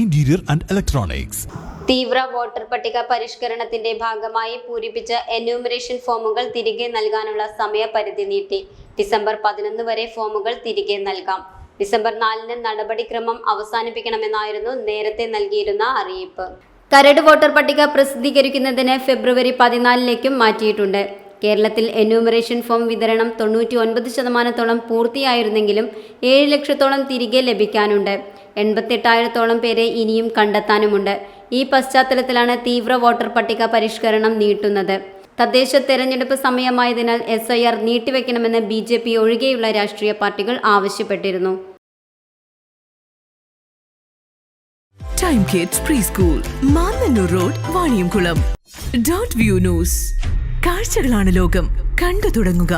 Interior and Electronics. തീവ്ര voter പട്ടിക പരിഷ്കരണത്തിന്റെ ഭാഗമായി പൂരിപ്പിച്ച എന്യൂമറേഷൻ ഫോമുകൾ തിരികെ നൽകാനുള്ള സമയപരിധി നീട്ടി. ഡിസംബർ പതിനൊന്ന് വരെ ഫോമുകൾ തിരികെ നൽകാം. ഡിസംബർ നാലിന് നടപടിക്രമം അവസാനിപ്പിക്കണമെന്നായിരുന്നു നേരത്തെ നൽകിയിരുന്ന അറിയിപ്പ്. കരട് വോട്ടർ പട്ടിക പ്രസിദ്ധീകരിക്കുന്നതിന് ഫെബ്രുവരി പതിനാലിലേക്കും മാറ്റിയിട്ടുണ്ട്. കേരളത്തിൽ എന്യൂമറേഷൻ ഫോം വിതരണം തൊണ്ണൂറ്റി ഒൻപത് ശതമാനത്തോളം പൂർത്തിയായിരുന്നെങ്കിലും ഏഴ് ലക്ഷത്തോളം തിരികെ ലഭിക്കാനുണ്ട്. എൺപത്തെട്ടായിരത്തോളം പേരെ ഇനിയും കണ്ടെത്താനുമുണ്ട്. ഈ പശ്ചാത്തലത്തിലാണ് തീവ്ര വോട്ടർ പട്ടിക പരിഷ്കരണം നീട്ടുന്നത്. തദ്ദേശ തെരഞ്ഞെടുപ്പ് സമയമായതിനാൽ എസ് ഐ ആർ നീട്ടിവെക്കണമെന്ന് ബി ജെ പി ഒഴികെയുള്ള രാഷ്ട്രീയ പാർട്ടികൾ ആവശ്യപ്പെട്ടിരുന്നു. Time kids pre school road view news കാഴ്ചകളാണ് ലോകം. കണ്ടു തുടങ്ങുക.